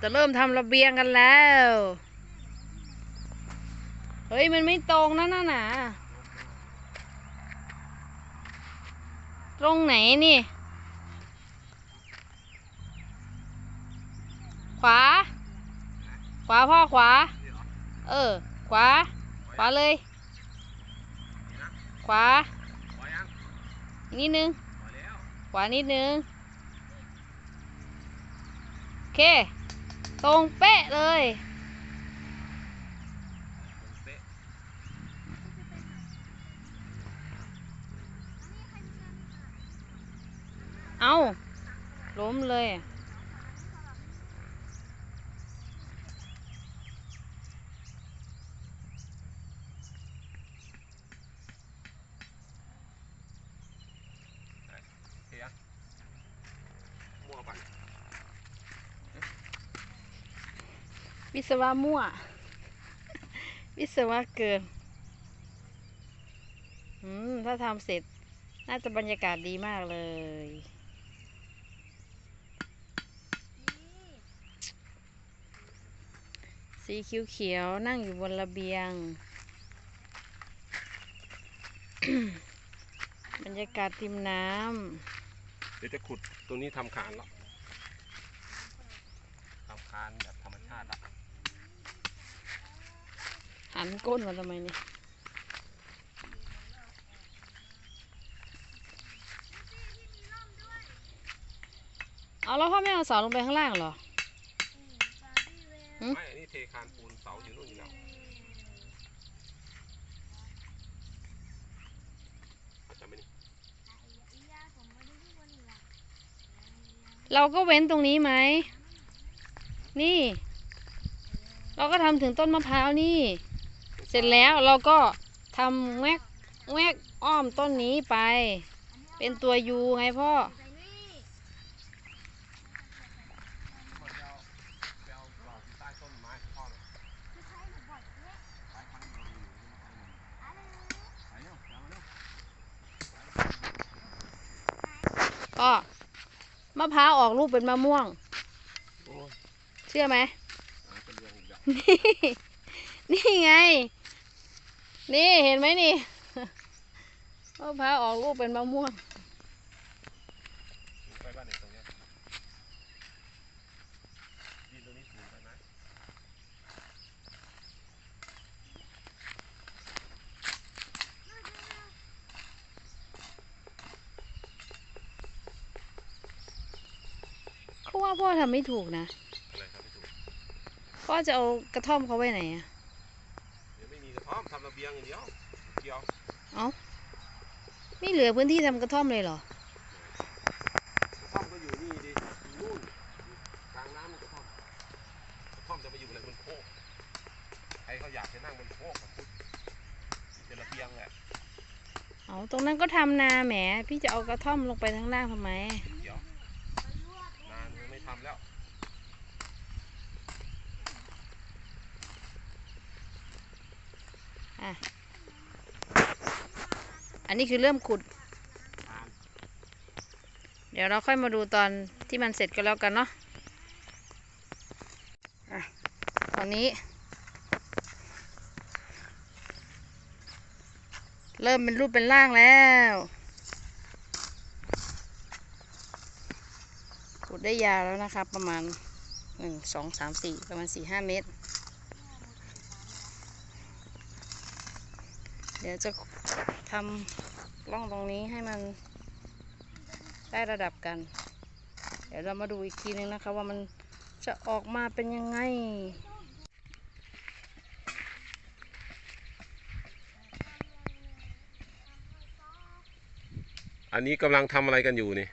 จะเริ่มทำระเบียงกันแล้ว เฮ้ย มันไม่ตรงนะน่ะนะตรงไหนนี่ ขวา ขวาพ่อขวา เออ ขวา ขวาเลย ขวาอีกนิดนึง ขวานิดนึง โอเค ตรงเป๊ะเลย เอาล้มเลยอะ เฮียมั่วไป วิศวะมั่ว วิศวะเกิน อืม ถ้าทำเสร็จ น่าจะบรรยากาศดีมากเลยสีเขียวๆนั่งอยู่บนระเบียง บรรยากาศริมน้ำเดี๋ยวจะขุดตรงนี้ทำคานแล้วทำคานแบบธรรมชาติละำหันก้นมาทำไมเนี่ยเอาแล้วพ่อไม่เอาเสาลงไปข้างล่างเหรอหืมไม่อันนี้เทคานปูนเสาอยู่นู่นอยู่แล้วเข้าใจไหมนี่เราก็เว้นตรงนี้ไหม นี่ เราก็ทำถึงต้นมะพร้าวนี่ เสร็จแล้วเราก็ทำแวกแวกอ้อมต้นนี้ไป เป็นตัวยูไงพ่อมันจะเอาไปเอากรอบที่ใต้ต้นไม้พ่อเลยไปทางนี้อยู่ไปเร็วเอามาเร็วก็มะพร้าวออกลูกเป็นมะม่วงโอ้ยเชื่อไหมหาเป็นเรื่องอีกแล้วนี่ไง นี่เห็นไหมนี่มะพร้าวออกลูกเป็นมะม่วงไปบ้านไหนตรงเนี้ยดินตรงนี้สูงไปไหมเขาว่าพ่อทำไม่ถูกนะ อะไรครับพี่ถูกพ่อจะเอากระท่อมเขาไว้ไหนอะเดี๋ยวไม่มีกระท่อมทำระเบียงอย่างเดียวเดียวไม่เหลือพื้นที่ทำกระท่อมเลยเหรอ กระท่อมก็อยู่นี่ดิอยู่นู่นอยู่กลางน้ำนี่กระท่อมกระท่อมจะมาอยู่อะไรบนโคกใครเขาอยากจะนั่งบนโคกกับพุทธเป็นระเบียงแหละเอาตรงนั้นก็ทำนาแหม พี่จะเอากระท่อมลงไปข้างล่างทำไม เดี๋ยวนานไม่ทำแล้ว อันนี้คือเริ่มขุด เดี๋ยวเราค่อยมาดูตอนที่มันเสร็จก็แล้วกันเนาะอะตอนนี้ เริ่มเป็นรูปเป็นร่างแล้วขุดได้ยาวแล้วนะครับประมาณหนึ่งสองสามสี่ประมาณสี่ห้าเมตร เดี๋ยวจะทำร่องตรงนี้ให้มันได้ระดับกัน เดี๋ยวเรามาดูอีกทีนึงนะคะ ว่ามันจะออกมาเป็นยังไงอันนี้กำลังทำอะไรกันอยู่นี่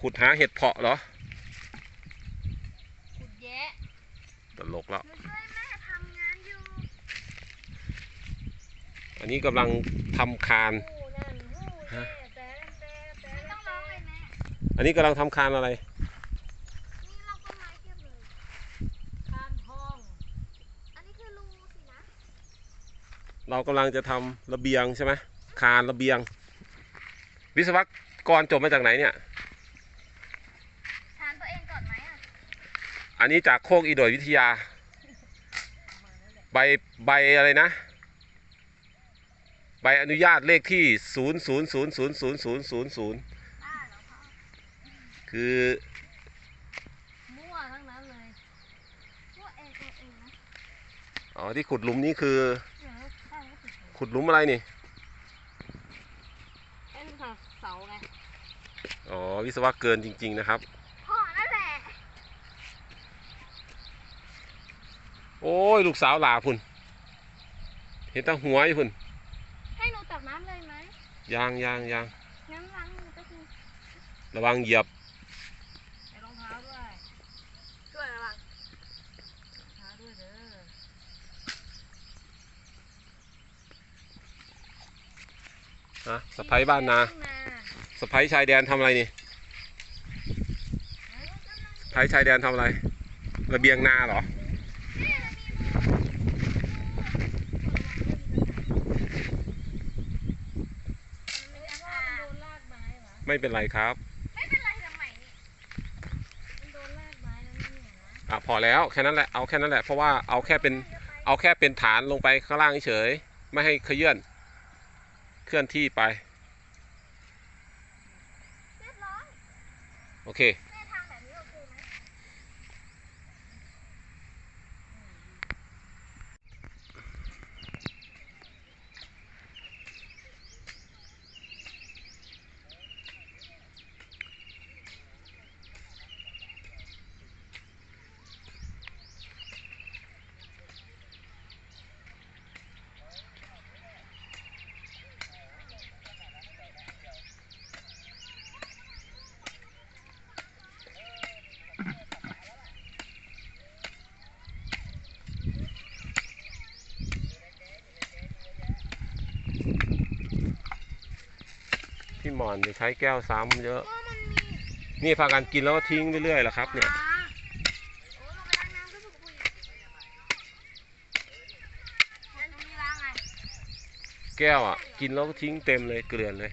ขุดหาเห็ดเพาะเหรอ ขุดแยะตลกแล้ว หนูช่วยแม่ทำงานอยู่ อั นนี้กำลังทำคานหูนั่นหูฮะแต่แต่แต่ไม่ต้องร้องเลยแม่อันนี้กำลังทำคานอะไร นี่เราก็ไม้เก็บเลย คานห้อง อันนี้คือรูสินะ เรากำลังจะทำระเบียงใช่ไหมคานระเบียง วิศวกรจบมาจากไหนเนี่ยถามตัวเองก่อนไหมอะ อันนี้จากโคกอีโดยวิทยา ใบใบอะไรนะใบอนุญาตเลขที่ 0 0 0 0 0 0 0 0 คือมั่วทั้งนั้นเลยมั่วเองเองอ๋อที่ขุดหลุมนี้คือขุดหลุมอะไรนี่ เป็นเสาไงอ๋อ วิศวะเกินจริง ๆ นะครับ พ่อนั่นแหละโอ้ย ลูกสาวหลาพุ่น เห็นตั้งหัวอยู่พุ่น ยางยางยางน้ำล้างมือก็คือระวังเหยียบใส่รองเท้าด้วยช่วยระวังรองเท้าด้วยเด้อนะสะพ้ยบ้านนาสะพ้ยชายแดนทำอะไรนี่สะพ้ยชายแดนทำอะไรระเบียงนาเหรอ ไม่ได้อ่า โดนลากไม้เหรอ ไม่เป็นไรครับ ไม่เป็นไรทำไมนี่มันโดนลากไม้แล้วเนี่ยนะอะพอแล้วแค่นั้นแหละเอาแค่นั้นแหละเพราะว่าเอาแค่เป็นเอาแค่เป็นฐานลงไปข้างล่างเฉยๆไม่ให้เคลื่อน เคลื่อนที่ไป เรียบร้อย โอเค แม่ทางแบบนี้โอเคไหม พี่ หมอนจะใช้แก้วซ้ำเยอะพ่อมันมีนี่พากันกินแล้วก็ทิ้งเรื่อยๆแหละครับ เนี่ยปลาโอ้ลงไปล้างน้ำก็ถูกคุยงั้นตรงนี้ล้างไงแก้วอะ กินแล้วก็ทิ้งเต็มเลยเกลื่อนเลย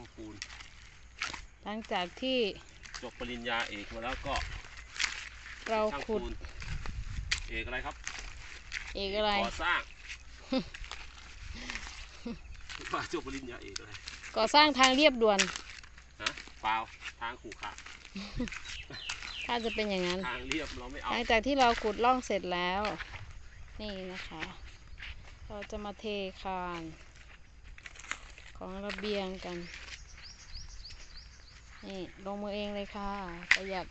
างปูน หลังจากที่จบปริญญาเอกมาแล้วก็เราช่างขุดปูนเอกอะไรครับเอกอะไร ก่อสร้าง ว่าจบปริญญาเอกอะไรก่อสร้างทางเรียบด่วน ฮะเปล่าทางขู่ขาถ้าจะเป็นอย่างนั้น ทางเรียบเราไม่เอาหลังจากที่เราขุดร่องเสร็จแล้ว นี่นะคะ เราจะมาเทคาน ของระเบียงกัน นี่ลงมือเองเลยค่ะ ประหยัด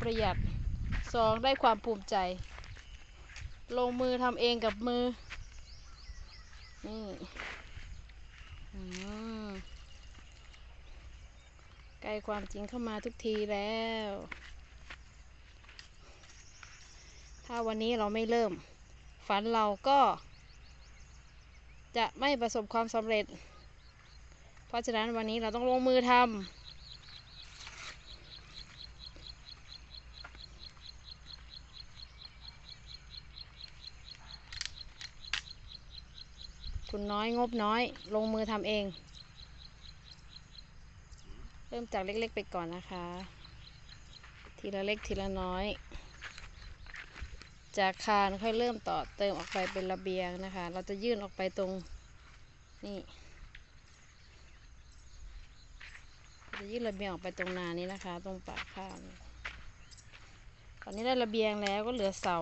ประหยัดสองได้ความภูมิใจ ลงมือทำเองกับมือ นี่ใกล้ความจริงเข้ามาทุกทีแล้ว ถ้าวันนี้เราไม่เริ่ม ฝันเราก็จะไม่ประสบความสำเร็จ เพราะฉะนั้นวันนี้เราต้องลงมือทำทุนน้อยงบน้อย ลงมือทำเอง เริ่มจากเล็กๆไปก่อนนะคะ ทีละเล็กทีละน้อย จากคานค่อยเริ่มต่อเติมออกไปเป็นระเบียงนะคะ เราจะยื่นออกไปตรงนี่ จะยื่นระเบียงออกไปตรงนานี้นะคะ ตรงปากข้าวตอนนี้ได้ระเบียงแล้วก็เหลือเสา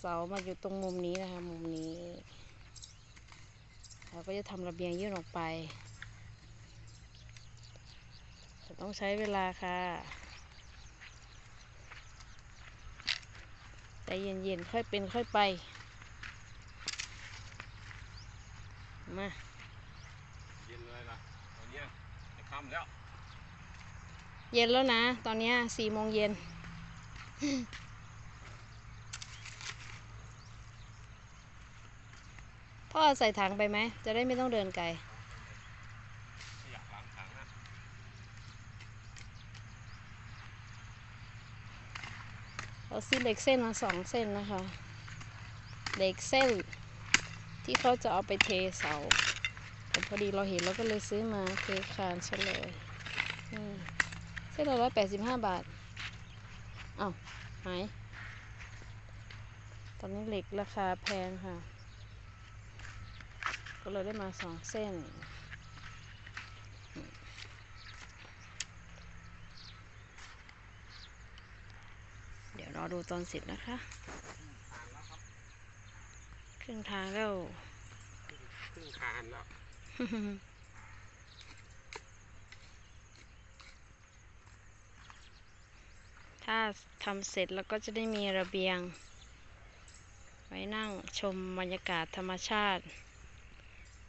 เสามาอยู่ตรงมุมนี้นะคะ มุมนี้เราก็จะทำระเบียงยื่นออกไปแต่ต้องใช้เวลาค่ะใจเย็นๆค่อยเป็นค่อยไป มา เย็นเลยล่ะตอนเนี้ยจะ ค่ำแล้ว เย็นแล้วนะ ตอนเนี้ยสี่โมงเย็น พ่อใส่ถังไปไหม จะได้ไม่ต้องเดินไกลอยากล้างถังนะเราซื้อเหล็กเส้นมาสองเส้นนะคะเหล็กเส้นที่เขาจะเอาไปเทเสา แต่พอดีเราเห็นเราก็เลยซื้อมาเทคานเฉลยเส้นละร้อยแปดสิบห้าบาทเอ้าหาย ตอนนี้เหล็กราคาแพงค่ะ ก็เลยได้มาสองเส้นเดี๋ยวรอดูตอนเสร็จนะคะ ครึ่งทางแล้ว ครึ่งคานแล้ว ถ้าทำเสร็จแล้วก็จะได้มีระเบียง ไว้นั่งชมบรรยากาศธรรมชาติ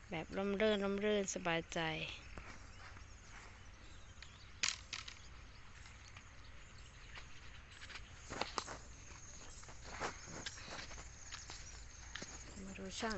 แบบร่มรื่นร่มรื่นสบายใจมาดูช่าง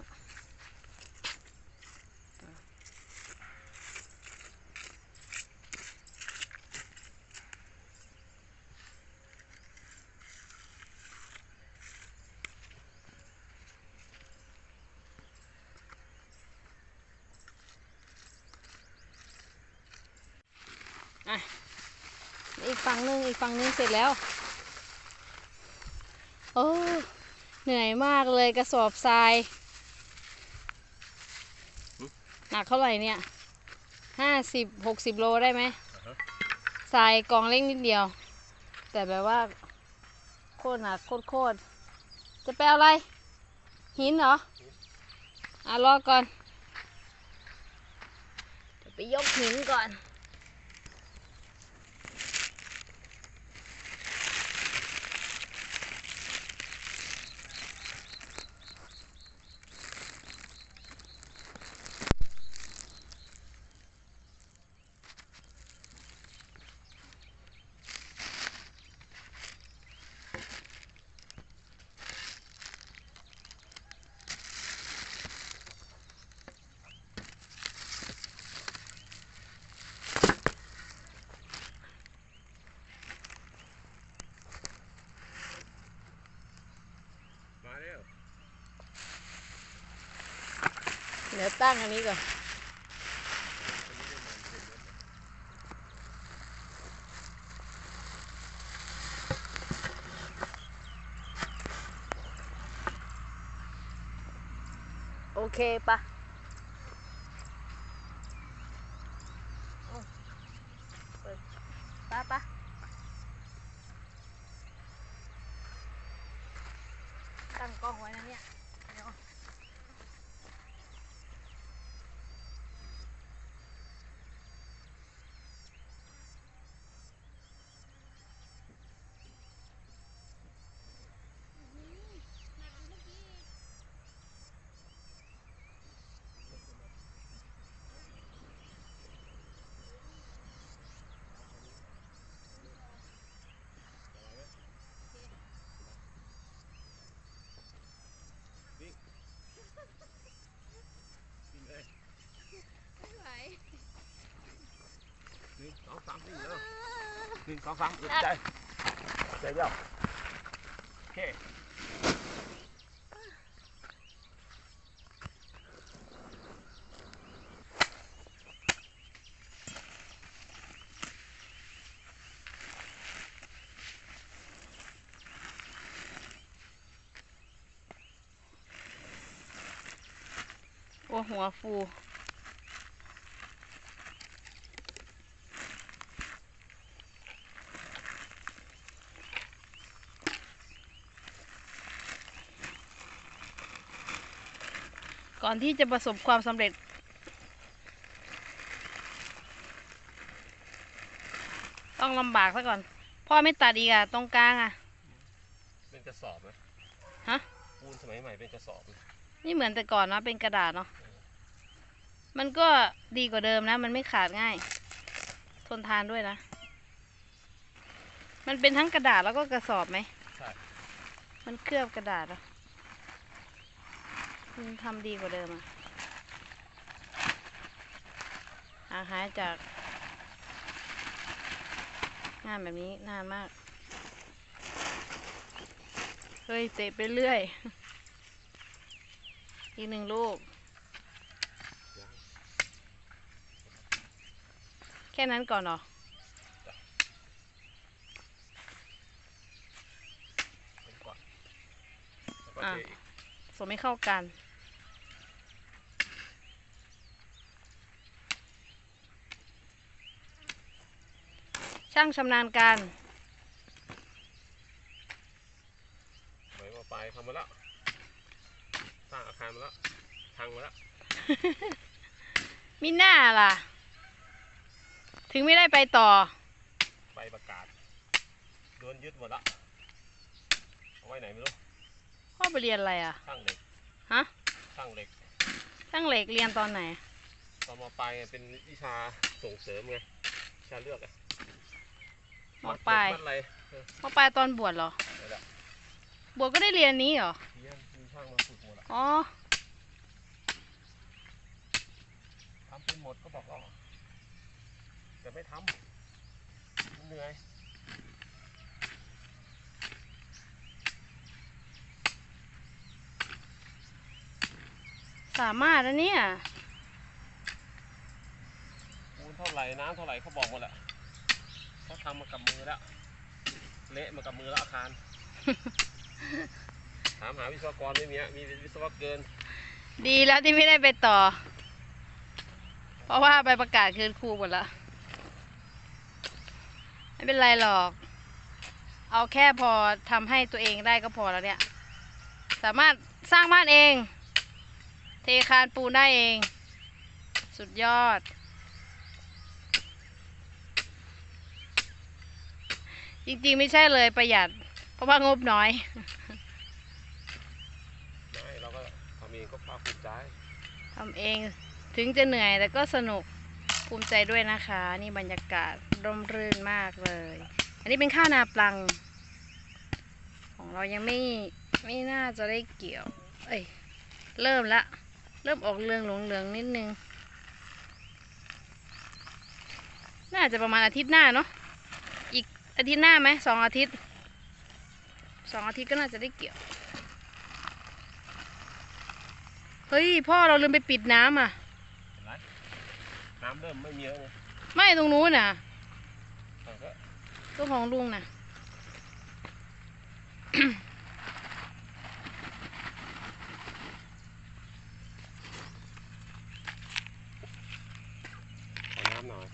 อีก ฝั่งหนึ่งอีกฝั่งหนึงเสร็จแล้ว โอ้เหนื่อยมากเลยกระสอบทรายหนักเท่าไหร่เนี่ยห้าสิบหกสิบโลได้ไหมทรายกองเล็กนิดเดียว แต่แบบว่า โคตรหนักโคตรโคตรจะไปอะไร หินเหรอ อะรอก่อนเดี๋ยวไปยกหินก่อน ดี๋ยวตั้งอันนี้ก่อนโอเคปะเอาเปิดปะปะตั้งกล้องไว้นะเนี่ยเดี๋ยว กินเลย ไม่ไหว หนึ่งสองสามสี่แล้ว หนึ่งสองสามอึดใจใจเดียวโอเคโอ้หัวฟู อนที่จะประสบความสำเร็จ ต้องลำบากซะก่อน พ่อไม่ตัดอีกอะตรงกลางอะเป็นกระสอบไหมฮะปูนสมัยใหม่เป็นกระสอบนะนี่เหมือนแต่ก่อนนะเป็นกระดาษเนาะมันก็ดีกว่าเดิมนะ มันไม่ขาดง่าย ทนทานด้วยนะ มันเป็นทั้งกระดาษแล้วก็กระสอบไหมใช่มันเคลือบกระดาษเหรอ มันทำดีกว่าเดิมอะห่างหายจากงานแบบนี้นานมาก เฮ้ยเตะไปเรื่อย อีกหนึ่งลูกยังแค่นั้นก่อนเหรอเป็นก่อนแล้วก็อะเทอีกสมไม่เข้ากัน ช่างชำนาญการสมัยมาปลายทำมาแล้วสร้างอาคารมาแล้วพังมาแล้วมิน่าล่ะ ถึงไม่ได้ไปต่อ ใบประกาศโดนยึดหมดละเอาไว้ไหนไม่รู้พ่อไปเรียนอะไรอะ ช่างเหล็ก ฮะ ช่างเหล็ก ช่างเหล็กเรียนตอนไหน ตอนมาปลายเป็นวิชาส่งเสริมไงวิชาเลือกอะ มปลายมัดอะไรเออมาปลายตอนบวชเหรอนั่นแหละบวชก็ได้เรียนนี้เหรอเรียนมีช่างมาฝึกหมดอะอ๋อ ทำเป็นหมดก็บอกเราแต่ไม่ทำมันเหนื่อยสามารถนะเนี่ย ปูนเท่าไหร่น้ำเท่าไหร่เขาบอกหมดแหละ เขาทำมากับมือแล้ว เละมากับมือแล้วอาคาร ถามหาวิศวกรไม่มีอะมีวิศวกรดีแล้วที่ไม่ได้ไปต่อ เพราะว่าไปประกาศคืนครูหมดแล้วไม่เป็นไรหรอก เอาแค่พอทำให้ตัวเองได้ก็พอแล้วเนี่ย สามารถสร้างบ้านเอง เทคานปูนได้เอง สุดยอด ริงๆไม่ใช่เลยประหยัด เพราะว่างบน้อย ไม่เราก็ทำเองก็ภาคภูมิใจทำเองถึงจะเหนื่อยแต่ก็สนุกภูมิใจด้วยนะคะ นี่บรรยากาศร่มรื่นมากเลย อันนี้เป็นข้าวนาปลัง ของเรายังไม่ไม่น่าจะได้เกี่ยว เอ้ยเริ่มละ เริ่มออกเรืองหลงเหลืองๆนิดนึง น่าจะประมาณอาทิตย์หน้าเนาะ อีกอาทิตย์หน้าไหมสองอาทิตย์สองอาทิตย์ก็น่าจะได้เกี่ยว เฮ้ย พ่อเราลืมไปปิดน้ำอะเห็นไหมน้ำเริ่มไม่มีแล้วไงไม่ตรงนู้นน่ะแต่ก็ตัวของลุงน่ะ ขอน้ำหน่อย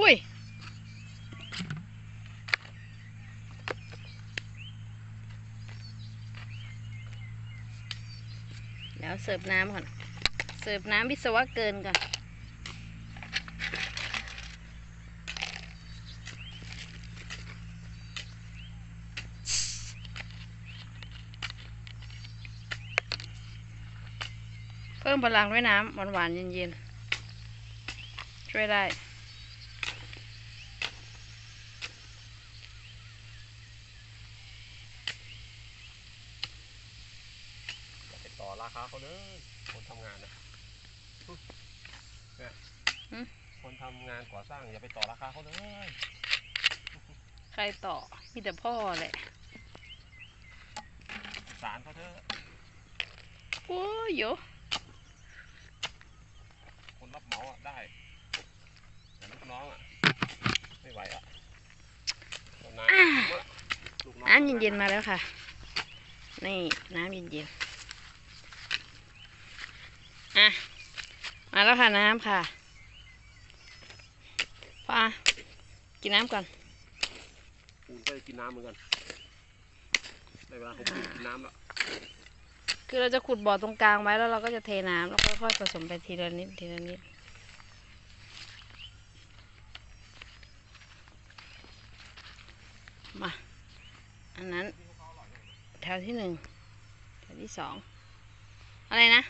อุ้ย เดี๋ยวเสิร์ฟน้ำก่อน เสิร์ฟน้ำวิศวะเกินก่อน เพิ่มพลังด้วยน้ำหวานๆเย็นๆ ช่วยได้ อย่าไปต่อราคาเขาเลยคนทำงานนะเนี่ย หืม คนทำ งานก่อสร้างอย่าไปต่อราคาเขาเลยใครต่อมีแต่พ่อแหละสารเขาเถอะโอ้ยโยคนรับเหมาอะได้แต่ลูกน้องอะไม่ไหวอะเอาน้ำลูกองน้ำเย็นๆมาแล้วค่ะ นี่น้ำเย็นๆอะมาแล้วค่ะน้ำค่ะ พ่ออะกินน้ำก่อนปูนก็จะกินน้ำเหมือนกันได้เวลาของปูนกินน้ำแล้วคือเราจะขุดบ่อตรงกลางไว้แล้วเราก็จะเทน้ำแล้วก็ค่อยผสมไปทีละนิดทีละนิดมาอันนั้น แถวที่หนึ่งแถวที่สองอะไรนะ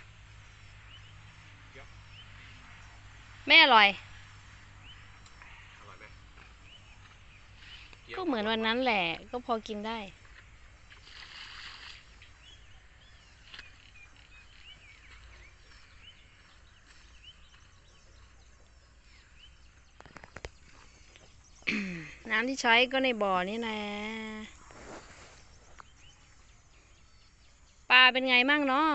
ไม่อร่อย อร่อยไหม ก็เหมือนวันนั้นแหละ ก็พอกินได้ น้ำที่ใช้ก็ในบ่อนี่แหละปลาเป็นไงมั่งเนาะ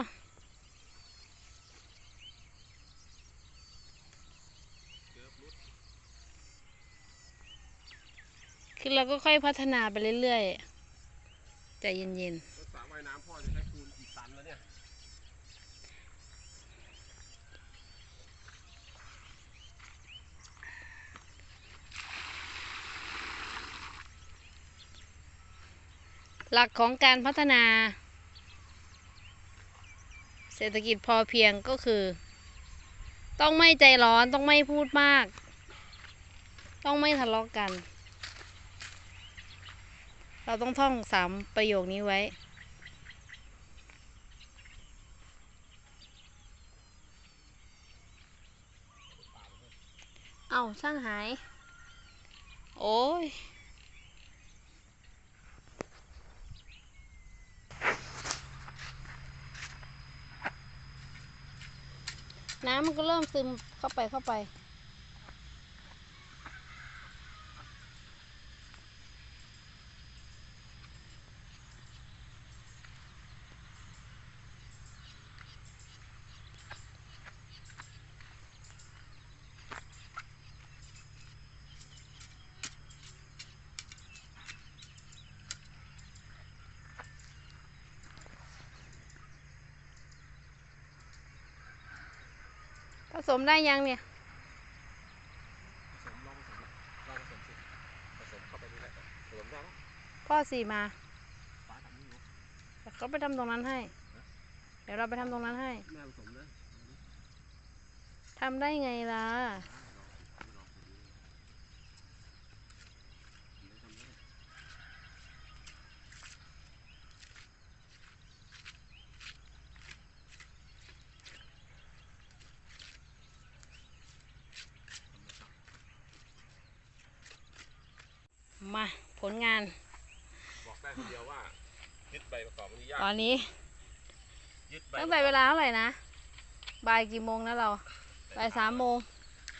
คือ เราก็ค่อยพัฒนาไปเรื่อยๆใจเย็นแล้วสระว่ายน้ำพ่อจะใช้คูณกี่ตันแล้วเนี่ยๆหลักของการพัฒนา เศรษฐกิจพอเพียงก็คือ ต้องไม่ใจร้อนต้องไม่พูดมาก ต้องไม่ทะเลาะกัน เราต้องท่องสามประโยคนี้ไว้ เอาช่างหาย โอ้ยน้ำมันก็เริ่มซึมเข้าไปเข้าไป สมได้ยังเนี่ย ผสมลองผสมลองผสมสิผสมเข้าไปนี่แหละผสมได้แล้วพ่อสี่มาป้าทำนี่รู้เดี๋ยวเขาไปทำตรงนั้นให้ เดี๋ยวเราไปทำตรงนั้นให้แม่ผสมนะทำได้ไงล่ะมาผลงาน บอกได้คนเดียวว่ายึดใบประก อบอนุญาตตอนนี้ยึดใบตั้งแต่เวลาเท่าไหร่นะบ่ายกี่โมงนะเราบ่ายสามโมง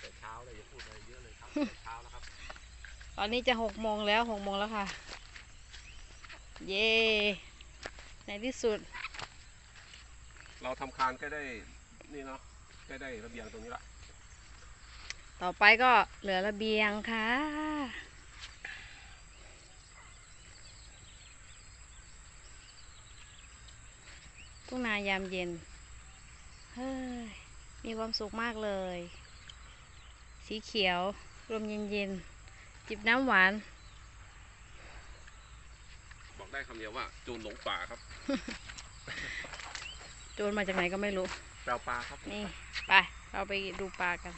แต่เช้าเลยอย่าพูดอะไรเยอะเลยครับแต่เช้าแล้วครับตอนนี้จะหกโมงแล้วหกโมงแล้วค่ะ เย่ในที่สุด เราทำคานใกล้ได้นี่เนาะใกล้ได้ระเบียงตรงนี้ละ ต่อไปก็เหลือระเบียงค่ะ ทุ่งนายามเย็น เฮ้ย มีความสุขมากเลย สีเขียวลมเย็นๆ จิบน้ำหวาน บอกได้คำเดียวว่าจูนหลงป่าครับ โจรมาจากไหนก็ไม่รู้แปลปลาครับ นี่ ไป เราไปดูปลากัน